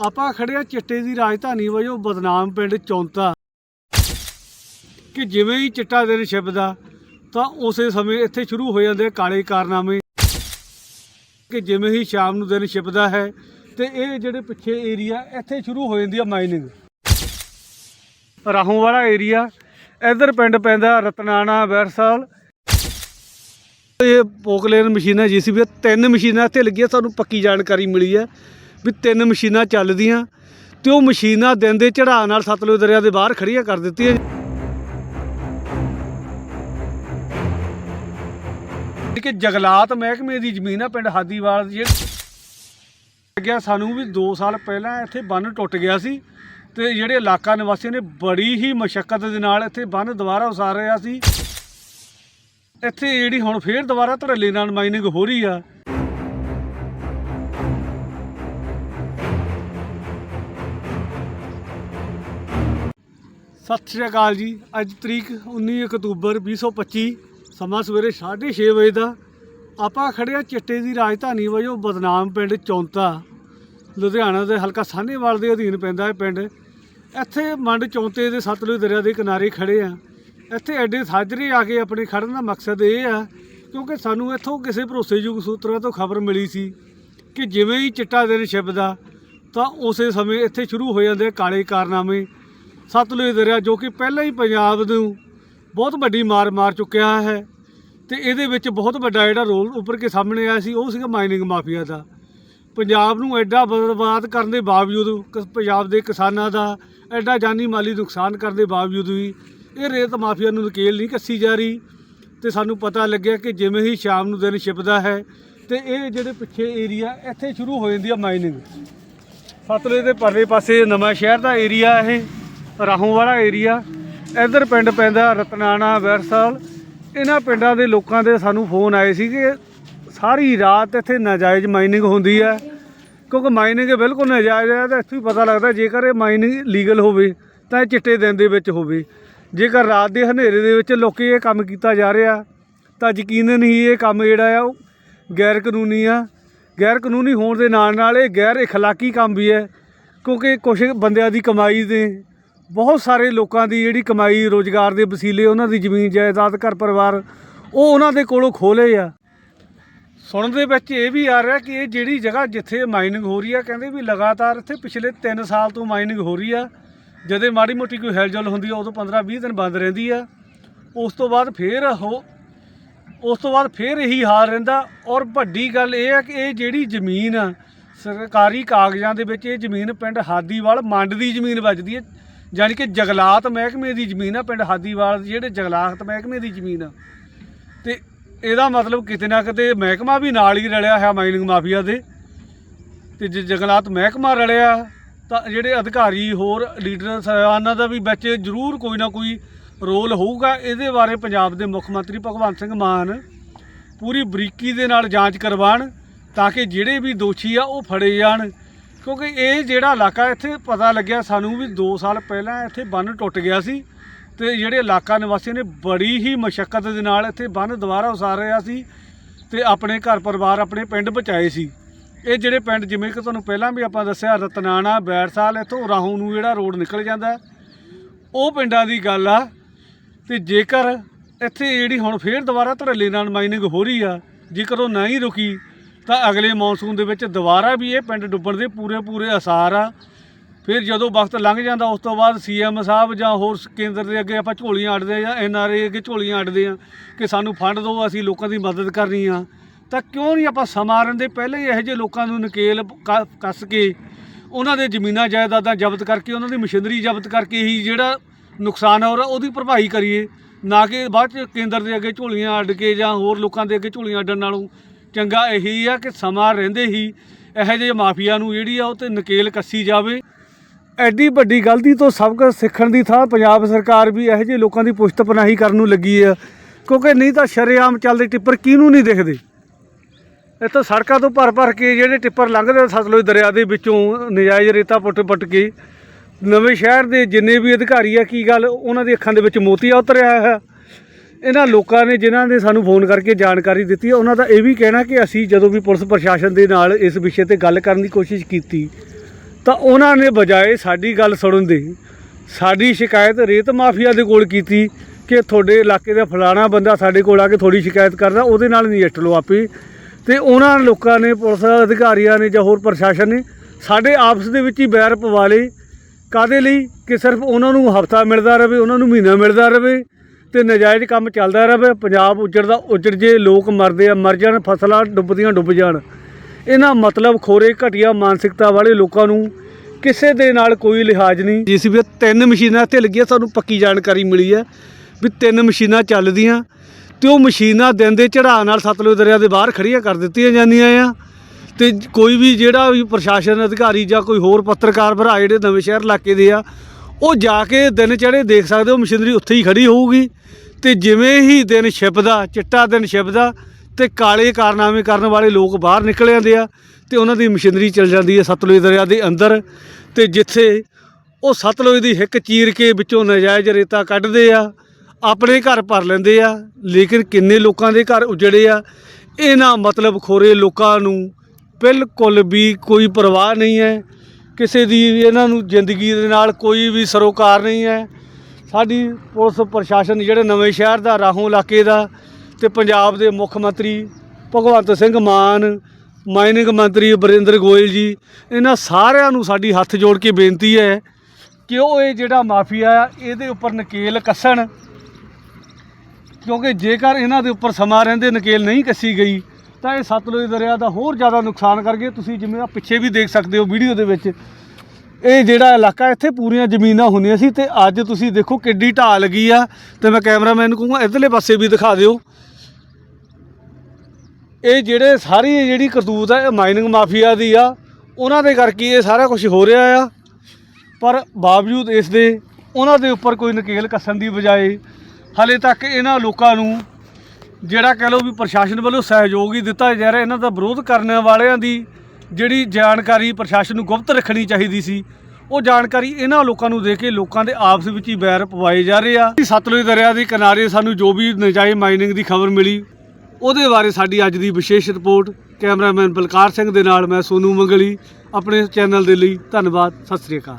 ਆਪਾਂ ਖੜਿਆ ਚਿੱਟੇ ਦੀ ਰਾਜਧਾਨੀ ਵਜੋਂ ਬਦਨਾਮ ਪਿੰਡ ਚੌਂਤਾ। ਕਿ ਜਿਵੇਂ ਹੀ ਚਿੱਟਾ ਦਿਨ ਛਿਪਦਾ, ਤਾਂ ਉਸੇ ਸਮੇਂ ਇੱਥੇ ਸ਼ੁਰੂ ਹੋ ਜਾਂਦੇ ਕਾਲੇ ਕਾਰਨਾਮੇ। ਕਿ ਜਿਵੇਂ ਹੀ ਸ਼ਾਮ ਨੂੰ ਦਿਨ ਛਿਪਦਾ ਹੈ, ਤੇ ਇਹ ਜਿਹੜੇ ਪਿੱਛੇ ਏਰੀਆ, ਇੱਥੇ ਸ਼ੁਰੂ ਹੋ ਜਾਂਦੀ ਆ ਮਾਈਨਿੰਗ ਰਾਹੋਂ ਵਾਲਾ ਏਰੀਆ, ਇਧਰ ਪਿੰਡ ਪੈਂਦਾ ਰਤਨਾਣਾ, ਵੈਰਸਾਲ। ਇਹ ਪੋਕਲੇਨ ਮਸ਼ੀਨਾਂ ਜੀਸੀਬੀ ਤਿੰਨ ਮਸ਼ੀਨਾਂ ਇੱਥੇ ਲੱਗੀਆਂ, ਸਾਨੂੰ ਪੱਕੀ ਜਾਣਕਾਰੀ ਮਿਲੀ ਹੈ। ਵੀ ਤਿੰਨ ਮਸ਼ੀਨਾਂ ਚੱਲਦੀਆਂ ਤੇ ਉਹ ਮਸ਼ੀਨਾਂ ਦਿਨ ਦੇ ਚੜਾਅ ਨਾਲ ਸਤਲੁਜ ਦਰਿਆ ਦੇ ਬਾਹਰ ਖੜੀਆਂ ਕਰ ਦਿੱਤੀਆਂ। ਕਿ ਜਗਲਾਤ ਮਹਿਕਮੇ ਦੀ ਜ਼ਮੀਨ ਆ, ਪਿੰਡ ਹਾਦੀਵਾਲ ਦੀ। ਜਿਹੜੀ ਲੱਗਿਆ ਸਾਨੂੰ ਵੀ 2 ਸਾਲ ਪਹਿਲਾਂ ਇੱਥੇ ਬੰਨ ਟੁੱਟ ਗਿਆ ਸੀ ਤੇ ਜਿਹੜੇ ਇਲਾਕਾ ਨਿਵਾਸੀਆਂ ਨੇ ਬੜੀ ਹੀ ਮਸ਼ੱਕਤ ਦੇ ਨਾਲ ਇੱਥੇ ਬੰਨ ਦੁਬਾਰਾ ਉਸਾਰ ਰਿਹਾ ਸੀ। ਇੱਥੇ ਜਿਹੜੀ ਹੁਣ ਫੇਰ ਦੁਬਾਰਾ ਧੜੱਲੇ ਨਾਲ ਮਾਈਨਿੰਗ ਹੋ ਰਹੀ ਆ ਸਤਿ ਸ਼੍ਰੀ ਅਕਾਲ ਜੀ। ਅੱਜ ਤਰੀਕ 19 ਅਕਤੂਬਰ 2025 ਸਮਾਂ ਸਵੇਰੇ 6:30 ਵਜੇ ਦਾ। ਆਪਾਂ ਖੜਿਆ ਚਿੱਟੇ ਦੀ ਰਾਜਧਾਨੀ ਵਜੋਂ ਬਦਨਾਮ ਪਿੰਡ ਚੌਂਤਾ। ਲੁਧਿਆਣਾ ਦੇ ਹਲਕਾ ਸਾਹਨੇਵਾਲ ਦੇ ਅਧੀਨ ਪੈਂਦਾ ਹੈ ਪਿੰਡ। ਇੱਥੇ ਮੰਡ ਚੌਂਤੇ ਦੇ ਸਤਲੁਜ ਦਰਿਆ ਦੇ ਕਿਨਾਰੇ ਖੜੇ ਆ ਇੱਥੇ ਐਡੇ ਸਾਜਰੇ ਆ ਕੇ ਆਪਣੇ ਖੜਨ ਦਾ ਮਕਸਦ ਇਹ ਆ, ਕਿਉਂਕਿ ਸਾਨੂੰ ਇੱਥੋਂ ਕਿਸੇ ਭਰੋਸੇਯੋਗ ਸੂਤਰਾਂ ਤੋਂ ਖਬਰ ਮਿਲੀ ਸੀ ਕਿ ਜਿਵੇਂ ਹੀ ਚਿੱਟਾ ਦਿਨ ਛਿਪਦਾ, ਤਾਂ ਉਸੇ ਸਮੇਂ ਇੱਥੇ ਸ਼ੁਰੂ ਹੋ ਜਾਂਦੇ ਕਾਲੇ ਕਾਰਨਾਮੇ। ਸਤਲੁਜ ਦਰਿਆ ਜੋ ਕਿ ਪਹਿਲਾਂ ਹੀ ਪੰਜਾਬ ਨੂੰ ਬਹੁਤ ਵੱਡੀ ਮਾਰ ਮਾਰ ਚੁੱਕਿਆ ਹੈ ਤੇ ਇਹਦੇ ਵਿੱਚ ਬਹੁਤ ਵੱਡਾ ਜਿਹੜਾ ਰੋਲ ਉੱਪਰ ਕੇ ਸਾਹਮਣੇ ਆਇਆ ਸੀ, ਉਹ ਸੀਗਾ ਮਾਈਨਿੰਗ ਮਾਫੀਆ ਦਾ। ਪੰਜਾਬ ਨੂੰ ਐਡਾ ਬਰਬਾਦ ਕਰਨ ਦੇ ਬਾਵਜੂਦ ਕ- ਪੰਜਾਬ ਦੇ ਕਿਸਾਨਾਂ ਦਾ ਐਡਾ ਜਾਨੀ ਮਾਲੀ ਨੁਕਸਾਨ ਕਰਨ ਦੇ ਬਾਵਜੂਦ ਵੀ ਇਹ ਰੇਤ ਮਾਫੀਆ ਨੂੰ ਨਕੇਲ ਨਹੀਂ ਕੱਸੀ ਜਾ ਰਹੀ ਤੇ ਸਾਨੂੰ ਪਤਾ ਲੱਗਿਆ ਕਿ ਜਿਵੇਂ ਹੀ ਸ਼ਾਮ ਨੂੰ ਦਿਨ ਛਿਪਦਾ ਹੈ ਤੇ ਇਹ ਜਿਹੜੇ ਪਿੱਛੇ ਏਰੀਆ ਇੱਥੇ ਸ਼ੁਰੂ ਹੋ ਜਾਂਦੀ ਆ ਮਾਈਨਿੰਗ ਸਤਲੁਜ ਦੇ ਪਰਲੇ ਪਾਸੇ ਨਵਾਂ ਸ਼ਹਿਰ ਦਾ ਏਰੀਆ ਇਹ। ਰਾਹੋਂ ਵਾਲਾ ਏਰੀਆ। ਇਧਰ ਪਿੰਡ ਪੈਂਦਾ ਰਤਨਾਣਾ, ਵੈਰਸਾਲ। ਇਹਨਾਂ ਪਿੰਡਾਂ ਦੇ ਲੋਕਾਂ ਦੇ ਸਾਨੂੰ ਫੋਨ ਆਏ ਸੀ ਕਿ ਸਾਰੀ ਰਾਤ ਇੱਥੇ ਨਾਜਾਇਜ਼ ਮਾਈਨਿੰਗ ਹੁੰਦੀ ਹੈ। ਕਿਉਂਕਿ ਮਾਈਨਿੰਗ ਬਿਲਕੁਲ ਨਾਜਾਇਜ਼ ਹੈ ਤਾਂ ਇੱਥੋਂ ਹੀ ਪਤਾ ਲੱਗਦਾ ਜੇਕਰ ਇਹ ਮਾਈਨਿੰਗ ਲੀਗਲ ਹੋਵੇ ਤਾਂ ਇਹ ਚਿੱਟੇ ਦਿਨ ਦੇ ਵਿੱਚ ਹੋਵੇ। ਜੇਕਰ ਰਾਤ ਦੇ ਹਨੇਰੇ ਦੇ ਵਿੱਚ ਲੋਕੀ ਇਹ ਕੰਮ ਕੀਤਾ ਜਾ ਰਿਹਾ, ਤਾਂ ਯਕੀਨਨ ਹੀ ਇਹ ਕੰਮ ਜਿਹੜਾ ਆ ਉਹ ਗੈਰ ਕਾਨੂੰਨੀ ਆ। ਗੈਰ ਕਾਨੂੰਨੀ ਹੋਣ ਦੇ ਨਾਲ ਨਾਲ ਇਹ ਗੈਰ اخਲਾਕੀ ਕੰਮ ਵੀ ਹੈ, ਕਿਉਂਕਿ ਕੁਝ ਬੰਦਿਆਂ ਦੀ ਕਮਾਈ ਦੇ ਬਹੁਤ ਸਾਰੇ ਲੋਕਾਂ ਦੀ ਜਿਹੜੀ ਕਮਾਈ, ਰੋਜ਼ਗਾਰ ਦੇ ਵਸੀਲੇ, ਉਹਨਾਂ ਦੀ ਜ਼ਮੀਨ, ਜਾਇਦਾਦ, ਘਰ ਪਰਿਵਾਰ, ਉਹ ਉਹਨਾਂ ਦੇ ਕੋਲੋਂ ਖੋਲੇ ਆ। ਸੁਣਨ ਦੇ ਵਿੱਚ ਇਹ ਵੀ ਆ ਰਿਹਾ ਕਿ ਇਹ ਜਿਹੜੀ ਜਗ੍ਹਾ ਜਿੱਥੇ ਮਾਈਨਿੰਗ ਹੋ ਰਹੀ ਆ, ਕਹਿੰਦੇ ਵੀ ਲਗਾਤਾਰ ਇੱਥੇ ਪਿਛਲੇ 3 ਸਾਲ ਤੋਂ ਮਾਈਨਿੰਗ ਹੋ ਰਹੀ ਆ। ਜਦੇ ਮਾੜੀ ਮੋਟੀ ਕੋਈ ਹਿਲਜੁਲ ਹੁੰਦੀ ਆ, ਉਦੋਂ 15 20 ਦਿਨ ਬੰਦ ਰਹਿੰਦੀ ਆ। ਉਸ ਤੋਂ ਬਾਅਦ ਫੇਰ ਉਹ, ਉਸ ਤੋਂ ਬਾਅਦ ਫੇਰ ਇਹੀ ਹਾਲ ਰਹਿੰਦਾ। ਔਰ ਵੱਡੀ ਗੱਲ ਇਹ ਆ ਕਿ ਇਹ ਜਿਹੜੀ ਜ਼ਮੀਨ ਆ, ਸਰਕਾਰੀ ਕਾਗਜ਼ਾਂ ਦੇ ਵਿੱਚ ਇਹ ਜ਼ਮੀਨ ਪਿੰਡ ਹਾਦੀਵਾਲ ਮੰਡ ਦੀ ਜ਼ਮੀਨ ਵੱਜਦੀ ਹੈ ਯਾਨੀ ਕਿ ਜਗਲਾਤ ਮਹਿਕਮੇ ਦੀ ਜ਼ਮੀਨ ਆ, ਪਿੰਡ ਹਾਦੀਵਾਲ ਦੀ, ਜਿਹੜੇ ਜਗਲਾਤ ਮਹਿਕਮੇ ਦੀ ਜ਼ਮੀਨ ਆ। ਤੇ ਇਹਦਾ ਮਤਲਬ ਕਿਤੇ ਨਾ ਕਿਤੇ ਮਹਿਕਮਾ ਵੀ ਨਾਲ ਹੀ ਰਲਿਆ ਹੈ ਮਾਈਨਿੰਗ ਮਾਫੀਆ ਦੇ। ਤੇ ਜੇ ਜੰਗਲਾਤ ਮਹਿਕਮਾ ਰਲਿਆ, ਤਾਂ ਜਿਹੜੇ ਅਧਿਕਾਰੀ ਹੋਰ ਲੀਡਰ ਸਾਹਿਬਾਨਾਂ ਦਾ ਵੀ ਵਿੱਚ ਜ਼ਰੂਰ ਕੋਈ ਨਾ ਕੋਈ ਰੋਲ ਹੋਊਗਾ। ਇਹਦੇ ਬਾਰੇ ਪੰਜਾਬ ਦੇ ਮੁੱਖ ਮੰਤਰੀ ਭਗਵੰਤ ਸਿੰਘ ਮਾਨ ਪੂਰੀ ਬਰੀਕੀ ਦੇ ਨਾਲ ਜਾਂਚ ਕਰਵਾਉਣ ਤਾਂ ਕਿ ਜਿਹੜੇ ਵੀ ਦੋਸ਼ੀ ਆ ਉਹ ਫੜੇ ਜਾਣ। ਕਿਉਂਕਿ ਇਹ ਜਿਹੜਾ ਇਲਾਕਾ ਇੱਥੇ ਪਤਾ ਲੱਗਿਆ ਸਾਨੂੰ ਵੀ 2 ਸਾਲ ਪਹਿਲਾਂ ਇੱਥੇ ਬੰਨ ਟੁੱਟ ਗਿਆ ਸੀ ਤੇ ਜਿਹੜੇ ਇਲਾਕਾ ਨਿਵਾਸੀਆਂ ਨੇ ਬੜੀ ਹੀ ਮਸ਼ੱਕਤ ਦੇ ਨਾਲ ਇੱਥੇ ਬੰਨ ਦੁਬਾਰਾ ਉਸਾਰ ਰਿਹਾ ਸੀ ਤੇ ਆਪਣੇ ਘਰ ਪਰਿਵਾਰ ਆਪਣੇ ਪਿੰਡ ਬਚਾਏ ਸੀ। ਇਹ ਜਿਹੜੇ ਪਿੰਡ ਜਿਵੇਂ ਕਿ ਤੁਹਾਨੂੰ ਪਹਿਲਾਂ ਵੀ ਆਪਾਂ ਦੱਸਿਆ, ਰਤਨਾਣਾ ਬੈਰਸਾਲ ਇੱਥੋਂ ਰਾਹੋਂ ਨੂੰ ਜਿਹੜਾ ਰੋਡ ਨਿਕਲ ਜਾਂਦਾ ਉਹ ਪਿੰਡਾਂ ਦੀ ਗੱਲ ਆ। ਤੇ ਜੇਕਰ ਇੱਥੇ ਜਿਹੜੀ ਹੁਣ ਫੇਰ ਦੁਬਾਰਾ ਧੜੱਲੇ ਨਾਲ ਮਾਈਨਿੰਗ ਹੋ ਰਹੀ ਆ, ਜੇਕਰ ਉਹ ਨਾ ਹੀ ਰੁਕੀ ਤਾਂ ਅਗਲੇ ਮੌਨਸੂਨ ਦੇ ਵਿੱਚ ਦੁਬਾਰਾ ਵੀ ਇਹ ਪਿੰਡ ਡੁੱਬਣ ਦੇ ਪੂਰੇ ਪੂਰੇ ਅਸਾਰ ਆ। ਫਿਰ ਜਦੋਂ ਵਕਤ ਲੰਘ ਜਾਂਦਾ, ਉਸ ਤੋਂ ਬਾਅਦ ਸੀਐਮ ਸਾਹਿਬ ਜਾਂ ਹੋਰ ਕੇਂਦਰ ਦੇ ਅੱਗੇ ਆਪਾਂ ਝੋਲੀਆਂ ਅੜਦੇ ਆ ਜਾਂ ਐਨਆਰਏ ਅੱਗੇ ਝੋਲੀਆਂ ਅੜਦੇ ਆ ਕਿ ਸਾਨੂੰ ਫੰਡ ਦਿਓ, ਅਸੀਂ ਲੋਕਾਂ ਦੀ ਮਦਦ ਕਰਨੀ ਆ। ਤਾਂ ਕਿਉਂ ਨਹੀਂ ਆਪਾਂ ਸਮਾਰਨ ਦੇ ਪਹਿਲਾਂ ਹੀ ਇਹੋ ਜਿਹੇ ਲੋਕਾਂ ਨੂੰ ਨਕੇਲ ਕ- ਕੱਸ ਕੇ ਉਹਨਾਂ ਦੇ ਜ਼ਮੀਨਾਂ ਜਾਇਦਾਦਾਂ ਜ਼ਬਤ ਕਰਕੇ, ਉਹਨਾਂ ਦੀ ਮਸ਼ੀਨਰੀ ਜ਼ਬਤ ਕਰਕੇ ਹੀ ਜਿਹੜਾ ਨੁਕਸਾਨ ਹੋ ਰਿਹਾ ਉਹਦੀ ਭਰਪਾਈ ਕਰੀਏ, ਨਾ ਕਿ ਬਾਅਦ ਚ ਕੇਂਦਰ ਦੇ ਅੱਗੇ ਝੋਲੀਆਂ ਅੱਡ ਕੇ ਜਾਂ ਹੋਰ ਲੋਕਾਂ ਦੇ ਅੱਗੇ ਝੋਲੀਆਂ ਅੱਡਣ ਨਾਲੋਂ ਚੰਗਾ ਇਹੀ ਆ ਕਿ ਸਮਾਂ ਰਹਿੰਦੇ ਹੀ ਇਹੋ ਜਿਹੇ ਮਾਫੀਆ ਨੂੰ ਜਿਹੜੀ ਆ ਉਹ ਤੇ ਨਕੇਲ ਕੱਸੀ ਜਾਵੇ। ਐਡੀ ਵੱਡੀ ਗਲਤੀ ਤੋਂ ਸਬਕ ਸਿੱਖਣ ਦੀ ਥਾਂ ਪੰਜਾਬ ਸਰਕਾਰ ਵੀ ਇਹੋ ਜਿਹੇ ਲੋਕਾਂ ਦੀ ਪੁਸ਼ਤ ਪਨਾਹੀ ਕਰਨ ਨੂੰ ਲੱਗੀ ਆ। ਕਿਉਂਕਿ ਨਹੀਂ ਤਾਂ ਸ਼ਰੇਆਮ ਚੱਲਦੇ ਟਿੱਪਰ ਕਿਹਨੂੰ ਨਹੀਂ ਦੇਖਦੇ? ਇੱਥੋਂ ਸੜਕਾਂ ਤੋਂ ਭਰ ਭਰ ਕੇ ਜਿਹੜੇ ਟਿੱਪਰ ਲੰਘਦੇ ਆ ਸਤਲੁਜ ਦਰਿਆ ਦੇ ਵਿੱਚੋਂ, ਨਜਾਇਜ਼ ਰੇਤਾ ਪੁੱਟ ਪੁੱਟ ਕੇ। ਨਵੇਂ ਸ਼ਹਿਰ ਦੇ ਜਿੰਨੇ ਵੀ ਅਧਿਕਾਰੀ ਆ, ਕੀ ਗੱਲ, ਉਹਨਾਂ ਦੀ ਅੱਖਾਂ ਦੇ ਵਿੱਚ ਮੋਤੀਆ ਉਤਰਿਆ ਹੈ ਇਹਨਾਂ ਲੋਕਾਂ ਨੇ ਜਿਨ੍ਹਾਂ ਨੇ ਸਾਨੂੰ ਫੋਨ ਕਰਕੇ ਜਾਣਕਾਰੀ ਦਿੱਤੀ ਉਹਨਾਂ ਦਾ ਇਹ ਵੀ ਕਹਿਣਾ ਕਿ ਅਸੀਂ ਜਦੋਂ ਵੀ ਪੁਲਿਸ ਪ੍ਰਸ਼ਾਸਨ ਦੇ ਨਾਲ ਇਸ ਵਿਸ਼ੇ ਤੇ ਗੱਲ ਕਰਨ ਦੀ ਕੋਸ਼ਿਸ਼ ਕੀਤੀ, ਤਾਂ ਉਹਨਾਂ ਨੇ ਬਜਾਏ ਸਾਡੀ ਗੱਲ ਸੁਣਨ ਦੀ, ਸਾਡੀ ਸ਼ਿਕਾਇਤ ਰੇਤ ਮਾਫੀਆ ਦੇ ਕੋਲ ਕੀਤੀ ਕਿ ਤੁਹਾਡੇ ਇਲਾਕੇ ਦਾ ਫਲਾਣਾ ਬੰਦਾ ਸਾਡੇ ਕੋਲ ਆ ਕੇ ਥੋੜੀ ਸ਼ਿਕਾਇਤ ਕਰਦਾ, ਉਹਦੇ ਨਾਲ ਨਜਿੱਠ ਲਓ ਆਪੇ। ਤੇ ਉਹਨਾਂ ਲੋਕਾਂ ਨੇ, ਪੁਲਿਸ ਅਧਿਕਾਰੀਆਂ ਨੇ ਜਾਂ ਹੋਰ ਪ੍ਰਸ਼ਾਸਨ ਨੇ ਸਾਡੇ ਆਪਸ ਦੇ ਵਿੱਚ ਹੀ ਬੈਰ ਪਵਾ ਲਏ। ਕਾਦੇ ਲਈ? ਕਿ ਸਿਰਫ ਉਹਨਾਂ ਨੂੰ ਹਫਤਾ ਮਿਲਦਾ ਰਹੇ ਉਹਨਾਂ ਨੂੰ ਮਹੀਨਾ ਮਿਲਦਾ ਰਹੇ ਤੇ ਨਜਾਇਜ਼ ਕੰਮ ਚੱਲਦਾ ਰਵੇ ਪੰਜਾਬ ਉੱਜੜਦਾ ਉੱਜੜ ਜੇ ਲੋਕ ਮਰਦੇ ਆ, ਮਰ ਜਾਣ, ਫਸਲਾਂ ਡੁੱਬਦੀਆਂ ਡੁੱਬ ਜਾਣ। ਇਹਨਾਂ ਮਤਲਬ ਖੋਰੇ ਘਟੀਆ ਮਾਨਸਿਕਤਾ ਵਾਲੇ ਲੋਕਾਂ ਨੂੰ ਕਿਸੇ ਦੇ ਨਾਲ ਕੋਈ ਲਿਹਾਜ਼ ਨਹੀਂ। ਜਿਸ ਵੀ ਤਿੰਨ ਮਸ਼ੀਨਾਂ ਇੱਥੇ ਲੱਗੀਆਂ, ਸਾਨੂੰ ਪੱਕੀ ਜਾਣਕਾਰੀ ਮਿਲੀ ਹੈ ਵੀ ਤਿੰਨ ਮਸ਼ੀਨਾਂ ਚੱਲਦੀਆਂ ਤੇ ਉਹ ਮਸ਼ੀਨਾਂ ਦਿਨ ਦੇ ਚੜਾਅ ਨਾਲ ਸਤਲੁਜ ਦਰਿਆ ਦੇ ਬਾਹਰ ਖੜੀਆਂ ਕਰ ਦਿੱਤੀਆਂ ਜਾਂਦੀਆਂ ਆ। ਤੇ ਕੋਈ ਵੀ ਜਿਹੜਾ ਵੀ ਪ੍ਰਸ਼ਾਸਨ ਅਧਿਕਾਰੀ ਜਾਂ ਕੋਈ ਹੋਰ ਪੱਤਰਕਾਰ ਭਰਾ ਜਿਹੜੇ ਨਵੇਂ ਸ਼ਹਿਰ ਇਲਾਕੇ ਦੇ ਆ ਉਹ ਜਾ ਕੇ ਦਿਨ ਚੜੇ ਦੇਖ ਸਕਦੇ ਹੋ, ਮਸ਼ੀਨਰੀ ਉੱਥੇ ਹੀ ਖੜੀ ਹੋਊਗੀ। ਤੇ ਜਿਵੇਂ ਹੀ ਦਿਨ ਛਿਪਦਾ, ਚਿੱਟਾ ਦਿਨ ਛਿਪਦਾ, ਤੇ ਕਾਲੇ ਕਾਰਨਾਮੇ ਕਰਨ ਵਾਲੇ ਲੋਕ ਬਾਹਰ ਨਿਕਲ ਜਾਂਦੇ ਆ, ਤੇ ਉਹਨਾਂ ਦੀ ਮਸ਼ੀਨਰੀ ਚੱਲ ਜਾਂਦੀ ਹੈ ਸਤਲੁਜ ਦਰਿਆ ਦੇ ਅੰਦਰ। ਤੇ ਜਿੱਥੇ ਉਹ ਸਤਲੁਜ ਦੀ ਹਿੱਕ ਚੀਰ ਕੇ ਵਿੱਚੋਂ ਨਜਾਇਜ਼ ਰੇਤਾ ਕੱਢਦੇ ਆ, ਆਪਣੇ ਘਰ ਭਰ ਲੈਂਦੇ ਆ, ਲੇਕਿਨ ਕਿੰਨੇ ਲੋਕਾਂ ਦੇ ਘਰ ਉਜੜੇ ਆ, ਇਹਨਾਂ ਮਤਲਬ ਖੋਰੇ ਲੋਕਾਂ ਨੂੰ ਬਿਲਕੁਲ ਵੀ ਕੋਈ ਪਰਵਾਹ ਨਹੀਂ ਹੈ। ਕਿਸੇ ਦੀ ਇਹਨਾਂ ਨੂੰ ਜ਼ਿੰਦਗੀ ਦੇ ਨਾਲ ਕੋਈ ਵੀ ਸਰੋਕਾਰ ਨਹੀਂ ਹੈ। ਸਾਡੀ ਪੁਲਿਸ ਪ੍ਰਸ਼ਾਸਨ ਜਿਹੜੇ ਨਵੇਂ ਸ਼ਹਿਰ ਦਾ, ਰਾਹੋਂ ਇਲਾਕੇ ਦਾ ਤੇ ਪੰਜਾਬ ਦੇ ਮੁੱਖ ਮੰਤਰੀ ਭਗਵੰਤ ਸਿੰਘ ਮਾਨ, ਮਾਈਨਿੰਗ ਮੰਤਰੀ ਬਰਿੰਦਰ ਗੋਇਲ ਜੀ, ਇਹਨਾਂ ਸਾਰਿਆਂ ਨੂੰ ਸਾਡੀ ਹੱਥ ਜੋੜ ਕੇ ਬੇਨਤੀ ਹੈ ਕਿ ਉਹ ਇਹ ਜਿਹੜਾ ਮਾਫੀਆ ਆ, ਇਹਦੇ ਉੱਪਰ ਨਕੇਲ ਕੱਸਣ। ਕਿਉਂਕਿ ਜੇਕਰ ਇਹਨਾਂ ਦੇ ਉੱਪਰ ਸਮਾਂ ਰਹਿੰਦੇ, ਨਕੇਲ ਨਹੀਂ ਕੱਸੀ ਗਈ ਤਾਂ ਇਹ ਸਤਲੁਜ ਦਰਿਆ ਦਾ ਹੋਰ ਜ਼ਿਆਦਾ ਨੁਕਸਾਨ ਕਰ ਗਏ ਤੁਸੀਂ ਜਿਵੇਂ ਆ ਪਿੱਛੇ ਵੀ ਦੇਖ ਸਕਦੇ ਹੋ ਵੀਡੀਓ ਦੇ ਵਿੱਚ। ਇਹ ਜਿਹੜਾ ਇਲਾਕਾ, ਇੱਥੇ ਪੂਰੀਆਂ ਜ਼ਮੀਨਾਂ ਹੁੰਦੀਆਂ ਸੀ ਤੇ ਅੱਜ ਤੁਸੀਂ ਦੇਖੋ ਕਿੱਡੀ ਢਾਹ ਲੱਗੀ ਆ ਤੇ ਮੈਂ ਕੈਮਰਾਮੈਨ ਨੂੰ ਕਹੂੰਗਾ, ਇਧਰਲੇ ਪਾਸੇ ਵੀ ਦਿਖਾ ਦਿਓ। ਇਹ ਜਿਹੜੇ ਸਾਰੀ ਜਿਹੜੀ ਕਰਤੂਤ ਆ, ਇਹ ਮਾਈਨਿੰਗ ਮਾਫੀਆ ਦੀ ਆ। ਉਹਨਾਂ ਦੇ ਕਰਕੇ ਇਹ ਸਾਰਾ ਕੁਝ ਹੋ ਰਿਹਾ ਆ। ਪਰ ਬਾਵਜੂਦ ਇਸ ਦੇ, ਉਹਨਾਂ ਦੇ ਉੱਪਰ ਕੋਈ ਨਕੇਲ ਕੱਸਣ ਦੀ ਬਜਾਏ, ਹਲੇ ਤੱਕ ਇਹਨਾਂ ਲੋਕਾਂ ਨੂੰ ਜਿਹੜਾ ਕਹਿ ਲਓ ਵੀ ਪ੍ਰਸ਼ਾਸਨ ਵੱਲੋਂ ਸਹਿਯੋਗ ਹੀ ਦਿੱਤਾ ਜਾ ਰਿਹਾ, ਇਹਨਾਂ ਦਾ ਵਿਰੋਧ ਕਰਨ ਵਾਲਿਆਂ ਦੀ ਜਿਹੜੀ ਜਾਣਕਾਰੀ ਪ੍ਰਸ਼ਾਸਨ ਨੂੰ ਗੁਪਤ ਰੱਖਣੀ ਚਾਹੀਦੀ ਸੀ, ਉਹ ਜਾਣਕਾਰੀ ਇਹਨਾਂ ਲੋਕਾਂ ਨੂੰ ਦੇ ਕੇ ਲੋਕਾਂ ਦੇ ਆਪਸ ਵਿੱਚ ਹੀ ਬੈਰ ਪਵਾਏ ਜਾ ਰਹੇ ਆ। ਸਤਲੁਜ ਦਰਿਆ ਦੇ ਕਿਨਾਰੇ ਸਾਨੂੰ ਜੋ ਵੀ ਨਜਾਇਜ਼ ਮਾਈਨਿੰਗ ਦੀ ਖਬਰ ਮਿਲੀ, ਉਹਦੇ ਬਾਰੇ ਸਾਡੀ ਅੱਜ ਦੀ ਵਿਸ਼ੇਸ਼ ਰਿਪੋਰਟ, ਕੈਮਰਾਮੈਨ ਬਲਕਾਰ ਸਿੰਘ ਦੇ ਨਾਲ ਮੈਂ ਸੋਨੂ ਮੰਗਲੀ, ਆਪਣੇ ਚੈਨਲ ਦੇ ਲਈ ਧੰਨਵਾਦ, ਸਤਿ ਸ੍ਰੀ ਅਕਾਲ।